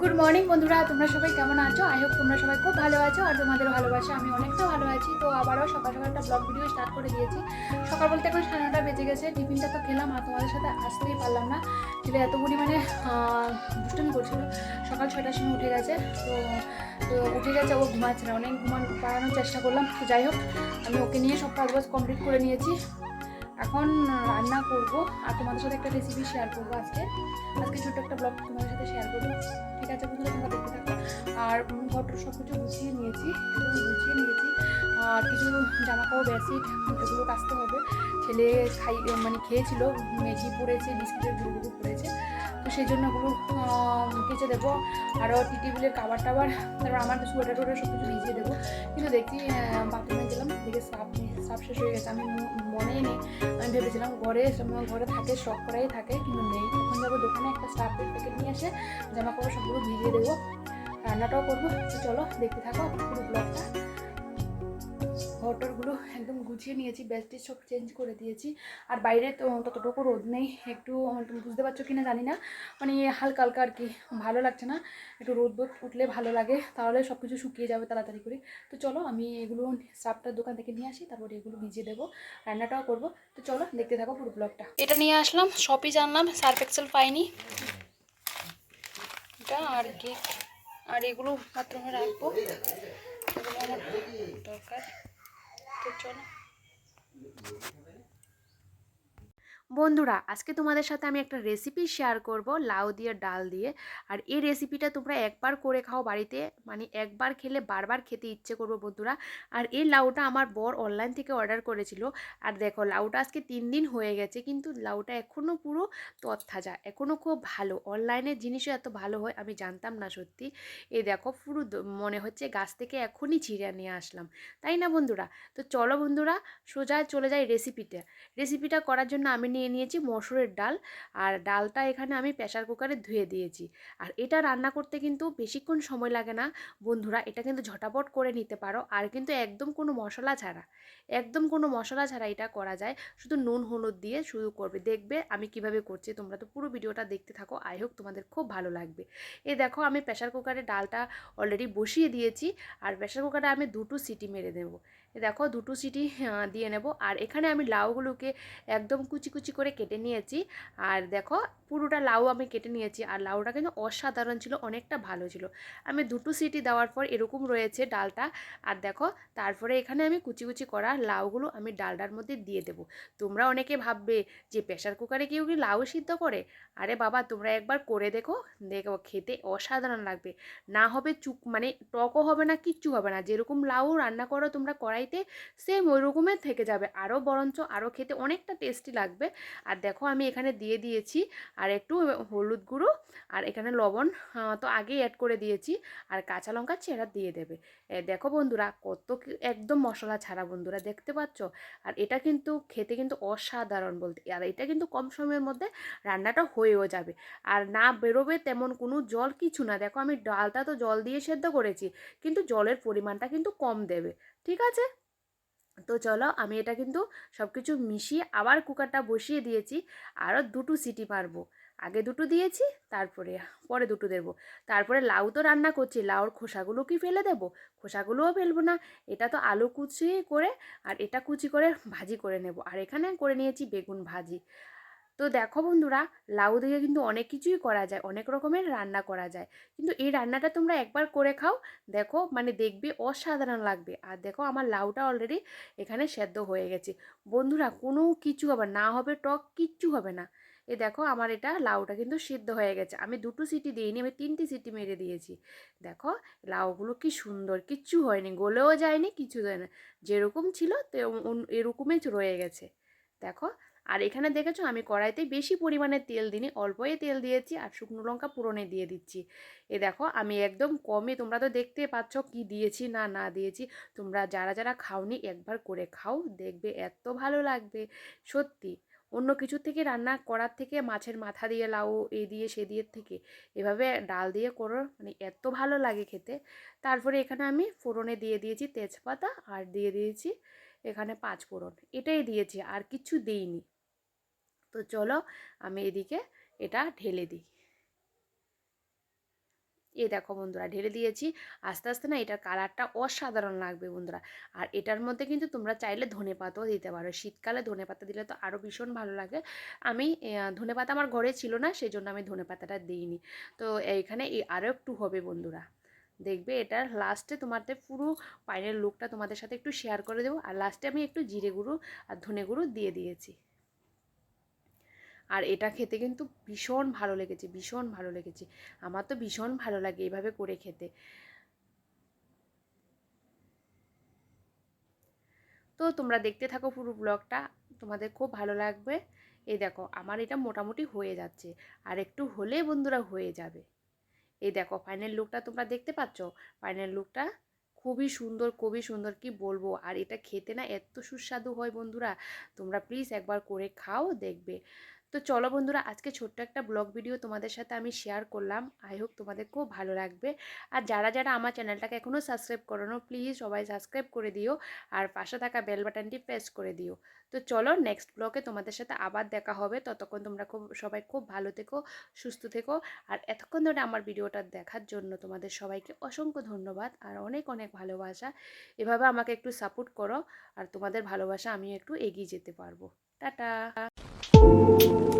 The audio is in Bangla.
গুড মর্নিং বন্ধুরা। তোমরা সবাই কেমন আছো? আই হোক তোমরা সবাই খুব ভালো আছো আর তোমাদের ভালোবাসা আমি অনেকটা ভালো আছি। তো আবারও সকাল সকাল একটা ব্লগ ভিডিও স্টার্ট করে দিয়েছি। সকাল বলতে এখন সাড়ে নটা বেজে গেছে। টিফিনটা তো খেলাম আর তোমাদের সাথে আসতেই পারলাম না। যেটা এত পরিমাণে দুষ্টুমি করছিল। সকাল ছয়টার সময় উঠে গেছে। তো তো উঠে গেছে, ও ঘুমাচ্ছে না। অনেক ঘুমান, পাড়ানোর চেষ্টা করলাম। তো যাই হোক, আমি ওকে নিয়ে সব কাজ বাজ কমপ্লিট করে নিয়েছি। এখন রান্না করব আর তোমাদের সাথে একটা রেসিপি শেয়ার করব আজকে। আজকে ছোট্ট একটা ব্লগ তোমাদের সাথে শেয়ার করব। ঠিক আছে বন্ধুরা, তোমরা দেখতে থাকো। আর ঘরটা সব কিছু গুছিয়ে নিয়েছি গুছিয়ে জামা কাপড় বেডশিট এগুলো কাচতে হবে। ছেলে খাই মানে খেয়েছিল মেঘি পড়েছে, বিস্কিটের গুঁড়ো পড়েছে। তো সেই জন্য ওগুলো কেচে দেবো। আরও টি টেবিলের কাবার টাবার, তারপর আমার সোয়েটার টোয়েটার সব কিছু ভিজিয়ে দেবো। কিন্তু দেখছি বাথরুমে গেলাম, দেখে সাপ সাপ শেষ হয়ে গেছে। আমি মনেই নেই। আমি ভেবেছিলাম ঘরে ঘরে থাকে, শখ করাই থাকে, কিন্তু নেই। তখন যাব দোকানে একটা স্টাফের প্যাকেট নিয়ে এসে জামা কাপড় সবগুলো ভিজিয়ে দেবো। রান্নাটাও করব। চলো, দেখতে থাকো, পুরো ব্লগটা ঘরটরগুলো একদম গুছিয়ে নিয়েছি বেস্টিজ সব চেঞ্জ করে দিয়েছি। আর বাইরে তো ততটুকু রোদ নেই, একটু বুঝতে পারছ কি না জানি না। মানে হালকা হালকা আর কি, ভালো লাগছে না। একটু রোদ বোদ উঠলে ভালো লাগে, তাহলে সব কিছু শুকিয়ে যাবে তাড়াতাড়ি করে। তো চলো আমি এগুলো সাপটার দোকান থেকে নিয়ে আসি, তারপরে এগুলো ভিজিয়ে দেবো, রান্নাটাও করব। তো চলো দেখতে থাকো পুরো ব্লগটা এটা নিয়ে আসলাম শপই জানলাম সার্ফ এক্সেল পাইনি। এটা আর কি, আর এগুলো বাথরুমে রাখব। দরকার। তো চলো বন্ধুরা, আজকে তোমাদের সাথে আমি একটা রেসিপি শেয়ার করব লাউ দিয়ে, ডাল দিয়ে। আর এই রেসিপিটা তোমরা একবার করে খাও বাড়িতে মানে একবার খেলে বারবার খেতে ইচ্ছে করব বন্ধুরা। আর এই লাউটা আমার বর অনলাইন থেকে অর্ডার করেছিল। আর দেখো, লাউটা আজকে তিন দিন হয়ে গেছে, কিন্তু লাউটা এখনও পুরো তৎতাজা এখনও খুব ভালো। অনলাইনের জিনিসও এত ভালো হয়, আমি জানতাম না সত্যি। এই দেখো, পুরো মনে হচ্ছে গাছ থেকে এখনই ছিঁড়ে নিয়ে আসলাম। তাই না বন্ধুরা? তো চলো বন্ধুরা, সোজা চলে যাই রেসিপিটা রেসিপিটা করার জন্য আমি নিয়ে নিয়েছি মসুরের ডাল। আর ডালটা এখানে আমি প্রেশার কুকারে ধুয়ে দিয়েছি। আর এটা রান্না করতে কিন্তু বেশিক্ষণ সময় লাগে না। বন্ধুরা, এটা কিন্তু ঝটাপট করে নিতে পারো। আর কিন্তু একদম কোনো মশলা ছাড়া, একদম কোনো মশলা ছাড়া এটা করা যায়। শুধু নুন, হলুদ দিয়ে শুরু করবে। দেখবে আমি কীভাবে করছি। তোমরা তো পুরো ভিডিওটা দেখতে থাকো। আই হোক তোমাদের খুব ভালো লাগবে। এ দেখো, আমি প্রেশার কুকারে ডালটা অলরেডি বসিয়ে দিয়েছি। আর প্রেশার কুকারে আমি দুটো সিটি মেরে দেবো। দেখো, দুটো সিটি দিয়ে নেব। আর এখানে আমি লাউগুলোকে একদম কুচি কুচি করে কেটে নিয়েছি। আর দেখো, পুরোটা লাউ আমি কেটে নিয়েছি। আর লাউটা কিন্তু অসাধারণ ছিল, অনেকটা ভালো ছিল। আমি দুটো সিটি দেওয়ার পর এরকম রয়েছে ডালটা। আর দেখো, তারপরে এখানে আমি কুচি কুচি করা লাউগুলো আমি ডালটার মধ্যে দিয়ে দেবো। তোমরা অনেকে ভাববে যে প্রেশার কুকারে কেউ কি লাউ সিদ্ধ করে? আরে বাবা, তোমরা একবার করে দেখো। দেখো, খেতে অসাধারণ লাগবে। না হবে চুক মানে টকও হবে না, কিচ্ছু হবে না। যেরকম লাউ রান্না করো তোমরা কড়াইতে সেম ওই রকমের থেকে যাবে। আরও বরঞ্চ আরও খেতে অনেকটা টেস্টি লাগবে। আর দেখো আমি এখানে দিয়ে দিয়েছি আর একটু হলুদ গুঁড়ো আর এখানে লবণ তো আগেই অ্যাড করে দিয়েছি আর কাঁচা লঙ্কা চেরা দিয়ে দেবে। দেখো বন্ধুরা কত একদম মশলা ছাড়া বন্ধুরা দেখতে পাচ্ছ? আর এটা কিন্তু খেতে কিন্তু অসাধারণ বলতে, আর এটা কিন্তু কম সময়ের মধ্যে রান্নাটা হয়েও যাবে। আর না বেরোবে তেমন কোনো জল কিছু না। দেখো আমি ডালটা তো জল দিয়ে সেদ্ধ করেছি, কিন্তু জলের পরিমাণটা কিন্তু কম দেবে। ঠিক আছে? তো চলো আমি এটা কিন্তু সব কিছু মিশিয়ে আবার কুকারটা বসিয়ে দিয়েছি, আরও দুটো সিটি মারবো আগে দুটো দিয়েছি, তারপরে, পরে দুটো দেবো। তারপরে লাউ তো রান্না করছি, লাউর খোসাগুলো কি ফেলে দেবো? খোসাগুলোও ফেলব না, এটা তো আলু কুচি করে, আর এটা কুচি করে ভাজি করে নেব। আর এখানে করে নিয়েছি বেগুন ভাজি। তো দেখো বন্ধুরা, লাউ দিয়ে কিন্তু অনেক কিছুই করা যায়, অনেক রকমের রান্না করা যায়। কিন্তু এই রান্নাটা তোমরা একবার করে খাও, দেখো মানে দেখবে অসাধারণ লাগবে। আর দেখো আমার লাউটা অলরেডি এখানে সেদ্ধ হয়ে গেছে। বন্ধুরা, কোনো কিছু হবে না হবে টক, কিচ্ছু হবে না। এ দেখো আমার এটা লাউটা কিন্তু সিদ্ধ হয়ে গেছে। আমি দুটো সিটি দিইনি, আমি তিনটি সিটি মেরে দিয়েছি। দেখো লাউগুলো কি সুন্দর, কিচ্ছু হয়নি, গলেও যায়নি, কিছু যায় না যেরকম ছিল তো এরকমই রয়ে গেছে। দেখো আর এখানে দেখেছ আমি কড়াইতে বেশি পরিমাণে তেল দিইনি, অল্পই তেল দিয়েছি আর শুকনো লঙ্কা পুরনে দিয়ে দিচ্ছি। এ দেখো আমি একদম কমে, তোমরা তো দেখতে পাচ্ছ কি দিয়েছি না না দিয়েছি, তোমরা যারা যারা খাওনি একবার করে খাও, দেখবে এত ভালো লাগবে, সত্যি। অন্য কিছু থেকে রান্না করার থেকে, মাছের মাথা দিয়ে লাউ, এ দিয়ে সে দিয়ে থেকে, এভাবে ডাল দিয়ে করো মানে এত ভালো লাগে খেতে। তারপরে এখানে আমি ফোড়নে দিয়ে দিয়েছি তেজপাতা আর দিয়ে দিয়েছি এখানে পাঁচ ফোড়ন, এটাই দিয়েছি, আর কিছু দিইনি। তো চলো আমি এদিকে এটা ঢেলে দিই। এ দেখো বন্ধুরা, ঢেলে দিয়েছি। আস্তে আস্তে না এটার কালারটা অসাধারণ লাগবে বন্ধুরা। আর এটার মধ্যে কিন্তু তোমরা চাইলে ধনে পাতাও দিতে পারো। শীতকালে ধনে পাতা দিলে তো আরও ভীষণ ভালো লাগে। আমি ধনে পাতা আমার ঘরে ছিল না সেই জন্য আমি ধনে পাতাটা দিইনি। তো এইখানে এই আরও একটু হবে বন্ধুরা। দেখবে এটার লাস্টে তোমাদের পুরো পাইনের লুকটা তোমাদের সাথে একটু শেয়ার করে দেবো। আর লাস্টে আমি একটু জিরে গুঁড়ো আর ধনে গুঁড়ো দিয়ে দিয়েছি। আর এটা খেতে কিন্তু ভীষণ ভালো লেগেছে, ভীষণ ভালো লেগেছে। আমার তো ভীষণ ভালো লাগে এভাবে করে খেতে। তো তোমরা দেখতে থাকো পুরো ব্লগটা, তোমাদের খুব ভালো লাগবে। এই দেখো, আমার এটা মোটামুটি হয়ে যাচ্ছে, আর একটু হলে বন্ধুরা হয়ে যাবে। এই দেখো ফাইনাল লুকটা তোমরা দেখতে পাচ্ছ? ফাইনাল লুকটা খুবই সুন্দর খুবই সুন্দর, কি বলব? আর এটা খেতে না এত সুস্বাদু হয় বন্ধুরা। তোমরা প্লিজ একবার করে খাও, দেখবে। তো চলো বন্ধুরা, আজকে ছোট্ট একটা ব্লগ ভিডিও তোমাদের সাথে আমি শেয়ার করলাম। আই হোপ তোমাদের খুব ভালো লাগবে। আর যারা যারা আমার চ্যানেলটাকে এখনও সাবস্ক্রাইব করো প্লিজ সবাই সাবস্ক্রাইব করে দিও আর পাশে থাকা বেল বাটনটি প্রেস করে দিও। তো চলো নেক্সট ব্লগে তোমাদের সাথে আবার দেখা হবে। ততক্ষণ তোমরা খুব, সবাই খুব ভালো থেকো, সুস্থ থেকো। আর এতক্ষণ ধরে আমার ভিডিওটা দেখার জন্য তোমাদের সবাইকে অসংখ্য ধন্যবাদ আর অনেক অনেক ভালোবাসা। এভাবে আমাকে একটু সাপোর্ট করো আর তোমাদের ভালোবাসা আমি একটু এগিয়ে যেতে পারব। টাটা! you.